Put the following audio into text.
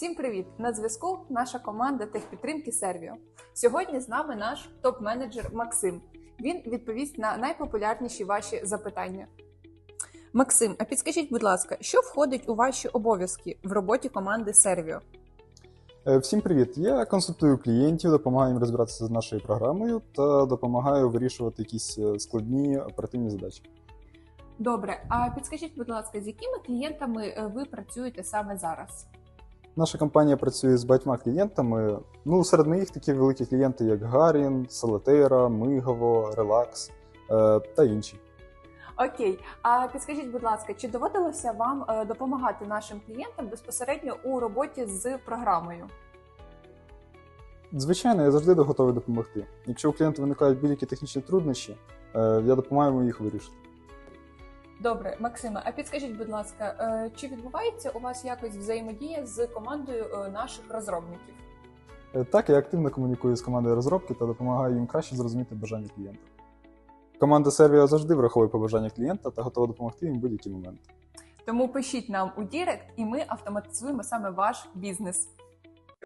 Всім привіт! На зв'язку наша команда техпідтримки Сервіо. Сьогодні з нами наш топ-менеджер Максим. Він відповість на найпопулярніші ваші запитання. Максим, а підскажіть, будь ласка, що входить у ваші обов'язки в роботі команди Сервіо? Е, Всім привіт! Я консультую клієнтів, допомагаю їм розбиратися з нашою програмою та допомагаю вирішувати якісь е, складні оперативні задачі. Добре, а підскажіть, будь ласка, з якими клієнтами е, ви працюєте саме зараз? Наша компанія працює з багатьма клієнтами. Ну, серед моїх такі великі клієнти, як Гарін, Солетера, Мигово, Релакс е, та інші. Окей, а підскажіть, будь ласка, чи доводилося вам е, допомагати нашим клієнтам безпосередньо у роботі з програмою? Звичайно, я завжди готовий допомогти. Якщо у клієнта виникають будь-які технічні труднощі, е, я допомагаю їх вирішити. Добре, Максиме, а підскажіть, будь ласка, е, чи відбувається у вас якось взаємодія з командою е, наших розробників? Е, Так, я активно комунікую з командою розробки та допомагаю їм краще зрозуміти бажання клієнта. Команда Servio завжди враховує побажання клієнта та готова допомогти їм в будь-які моменти. Тому пишіть нам у Дірект, і ми автоматизуємо саме ваш бізнес.